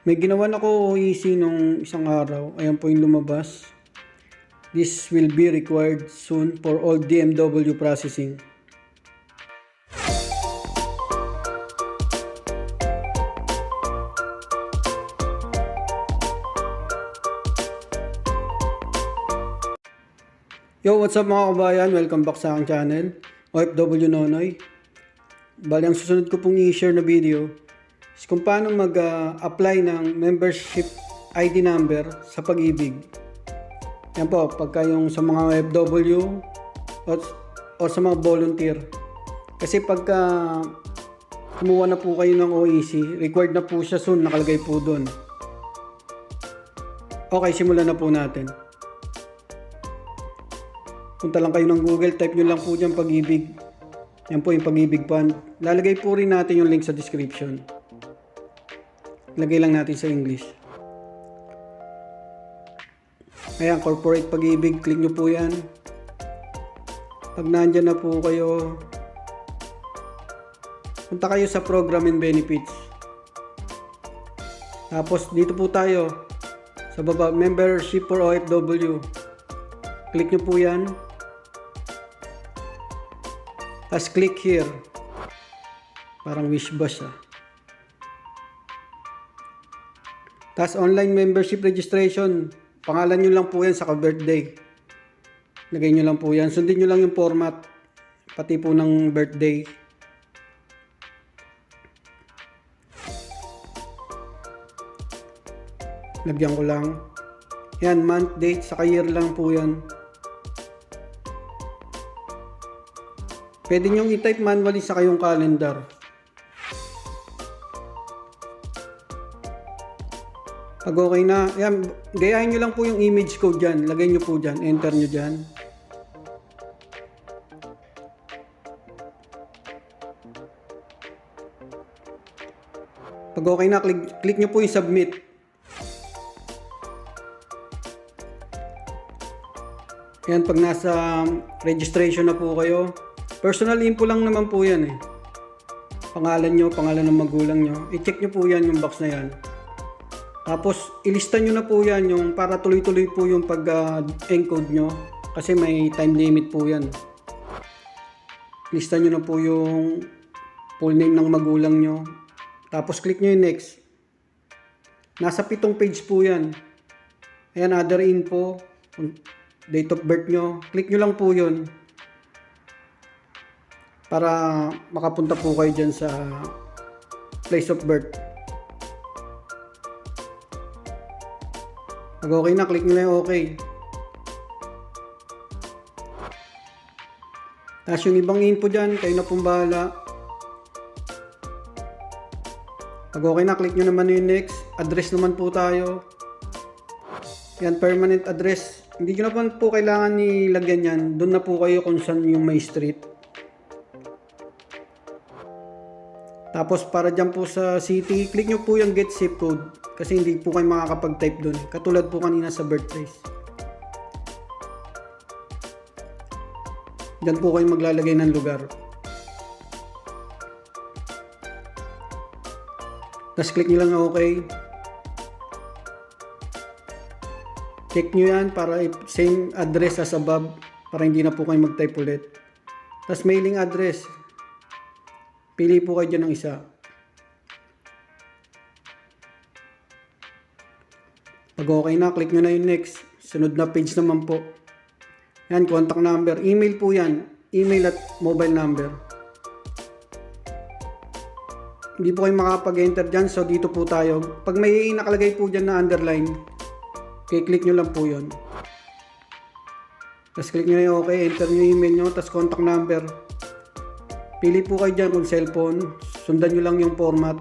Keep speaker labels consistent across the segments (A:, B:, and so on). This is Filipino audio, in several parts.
A: May ginawa na ko easy nung isang araw. Ayan po yung lumabas. This will be required soon for all DMW processing. Yo, what's up mga kabayan? Welcome back sa aking channel, OFW Nonoy. Bali, ang susunod ko pong i-share na video is kung paano mag-apply ng membership ID number sa pag-ibig. Yan po, pagka yung sa mga OFW o, o sa mga volunteer. Kasi pagka kumuha na po kayo ng OEC, required na po siya soon, nakalagay po doon. Okay, simulan na po natin. Punta lang kayo ng Google, type nyo lang po dyan pag-ibig. Yan po yung pag-ibig fund. Lalagay po rin natin yung link sa description. Lagay lang natin sa English. Ayan, corporate pag-ibig, click nyo po yan. Pag nandyan na po kayo, punta kayo sa program and benefits. Tapos dito po tayo sa baba, membership for OFW. Click nyo po yan. Tapos click here. Parang wish bus ah. Tapos online membership registration. Pangalan nyo lang po yan sa birthday. Lagay nyo lang po yan. Sundin nyo lang yung format. Pati po ng birthday. Lagyan ko lang. Yan, month, date, saka year lang po yan. Pwede nyong i-type manually sa kayong calendar. Pag okay na, yan, gayahin nyo lang po yung image code dyan. Lagay nyo po dyan, enter nyo dyan. Pag okay na, click, click nyo po yung submit. Yan, pag nasa registration na po kayo, personal info lang naman po yan eh. Pangalan nyo, pangalan ng magulang nyo. I-check nyo po yan yung box na yan. Tapos, ilista nyo na po yan yung para tuloy-tuloy po yung pag-encode nyo. Kasi may time limit po yan. Lista nyo na po yung full name ng magulang nyo. Tapos, click nyo yung next. Nasa pitong page po yan. Ayan, other info. Date of birth nyo. Click nyo lang po yun. Para makapunta po kayo dyan sa place of birth. Pag okay na, click na yung okay. Tapos yung ibang info dyan, kayo na pong bahala. Pag okay na, click nyo naman yung next. Address naman po tayo. Yan, permanent address. Hindi nyo naman po kailangan nilagyan yan. Doon na po kayo kung saan yung may street. Tapos para dyan po sa city, click nyo po yung get zip code. Kasi hindi po kayo makakapag-type doon. Katulad po kanina sa birthplace. Dyan po kayo maglalagay ng lugar. Tapos click nyo lang na okay. Check nyo yan para same address as above para hindi na po kayo mag-type ulit. Tapos mailing address. Pili po kayo dyan ng isa. Pag okay na, click nyo na yung next. Sunod na page naman po. Yan, contact number. Email po yan. Email at mobile number. Hindi po kayo makapag-enter dyan, so dito po tayo. Pag may nakalagay po dyan na underline, i-click nyo lang po yun. Tapos click nyo na yung okay, enter nyo yung email nyo, tapos contact number. Pili po kayo dyan kung cellphone, sundan nyo lang yung format,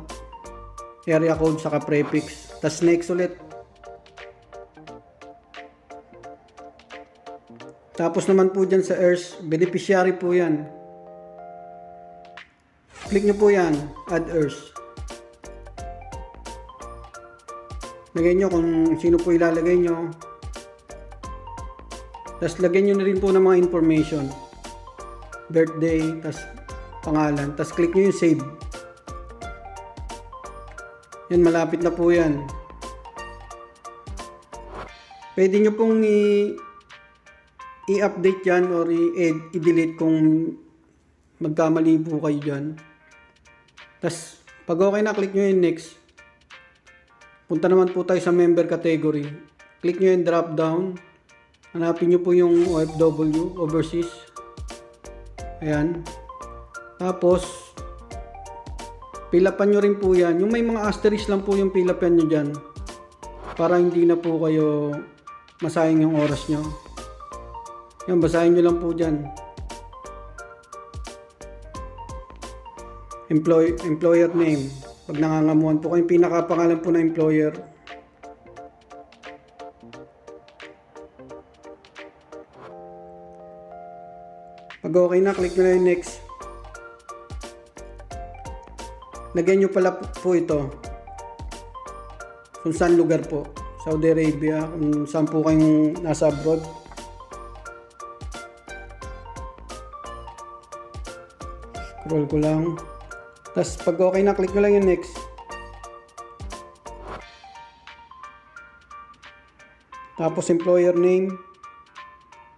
A: area code, saka prefix. Tapos next ulit. Tapos naman po dyan sa ERS, beneficiary po yan. Click nyo po yan, add ERS. Lagay nyo kung sino po ilalagay nyo. Tapos lagyan nyo na rin po ng mga information. Birthday, tapos pangalan. Tapos click nyo yung save. Yan, malapit na po yan. Pwede nyo pong i-update yan or i-delete kung magkamali po kayo dyan. Tapos, pag okay na, click nyo yung next. Punta naman po tayo sa member category. Click nyo yung drop down. Hanapin nyo po yung OFW, overseas. Ayan. Tapos, pilapan nyo rin po yan. Yung may mga asterisk lang po yung pilapan nyo dyan. Para hindi na po kayo masayang yung oras nyo. Yan, basahin nyo lang po dyan. Employ, employer name. Pag nangangamuhan po kayo, yung pinakapangalan po na employer. Pag okay na, click nyo na yung next. Lagyan nyo pala po ito. Kung saan lugar po. Saudi Arabia, kung saan po kayong nasa abroad. Scroll ko lang. Tapos pag okay na, click nyo lang yung next. Tapos employer name.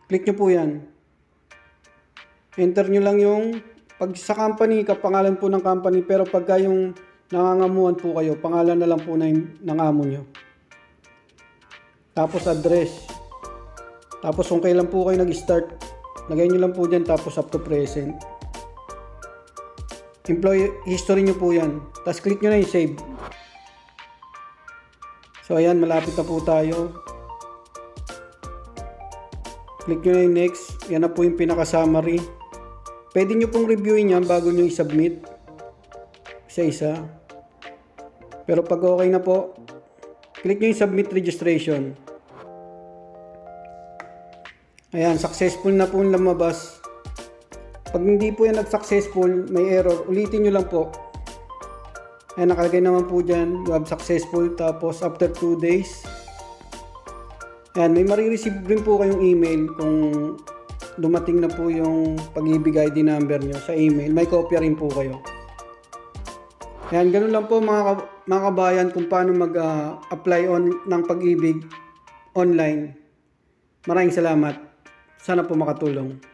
A: Click nyo po yan. Enter nyo lang yung pag sa company, kapangalan po ng company, pero pagka yung nangangamuhan po kayo, pangalan na lang po na yung nangamo nyo. Tapos address. Tapos kung kailan po kayo nag-start, lagay nyo lang po dyan tapos up to present. Employee history nyo po yan. Tapos click nyo na yung save. So ayan, malapit na po tayo. Click nyo na yung next. Yan na po yung pinaka-summary. Pwede nyo pong reviewin yan bago nyo i-submit. Isa-isa. Pero pag okay na po, click nyo yung submit registration. Ayan, successful na po lumabas. Pag hindi po yan nag-successful, may error, ulitin nyo lang po. Ayan, nakalagay naman po dyan, you have successful, tapos after 2 days. Ayan, may marireceive rin po kayong email kung dumating na po yung pag-ibig ID number nyo sa email. May kopya rin po kayo. Ayan, ganun lang po mga, ka- mga kabayan kung paano mag-apply on ng pag-ibig online. Maraming salamat. Sana po makatulong.